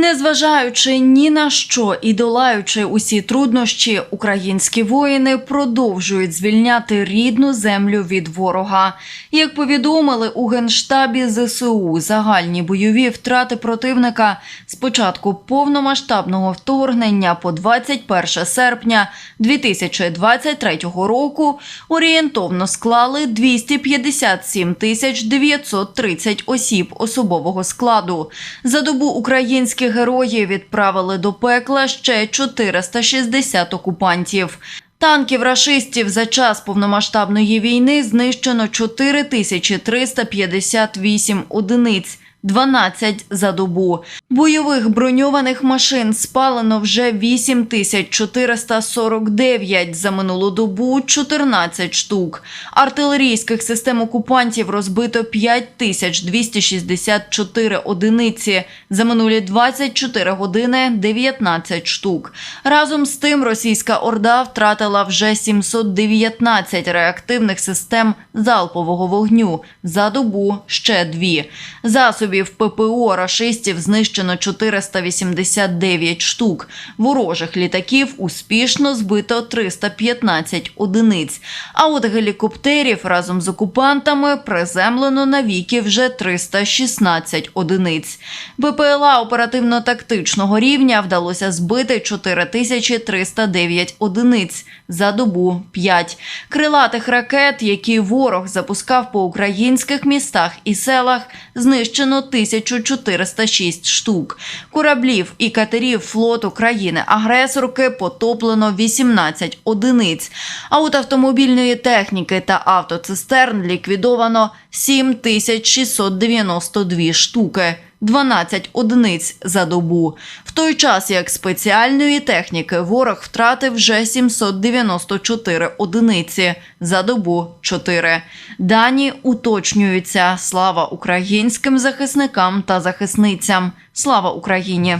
Незважаючи ні на що і долаючи усі труднощі, українські воїни продовжують звільняти рідну землю від ворога. Як повідомили у генштабі ЗСУ, загальні бойові втрати противника з початку повномасштабного вторгнення по 21 серпня 2023 року орієнтовно склали 257 тисяч 930 осіб особового складу. За добу герої відправили до пекла ще 460 окупантів. Танків рашистів за час повномасштабної війни знищено 4358 одиниць. 12 за добу. Бойових броньованих машин спалено вже 8449, за минулу добу 14 штук. Артилерійських систем окупантів розбито 5264 одиниці, за минулі 24 години 19 штук. Разом з тим російська орда втратила вже 719 реактивних систем залпового вогню, за добу ще дві. Засобів ППО рашистів знищено 489 штук. Ворожих літаків успішно збито 315 одиниць. А от гелікоптерів разом з окупантами приземлено навіки вже 316 одиниць. БПЛА оперативно-тактичного рівня вдалося збити 4309 одиниць за добу 5. Крилатих ракет, які ворог запускав по українських містах і селах, знищено 1406 штук. Кораблів і катерів флоту країни-агресорки потоплено 18 одиниць. А автомобільної техніки та автоцистерн ліквідовано 7692 штуки. 12 одиниць за добу. В той час як спеціальної техніки ворог втратив вже 794 одиниці за добу 4. Дані уточнюються. Слава українським захисникам та захисницям. Слава Україні!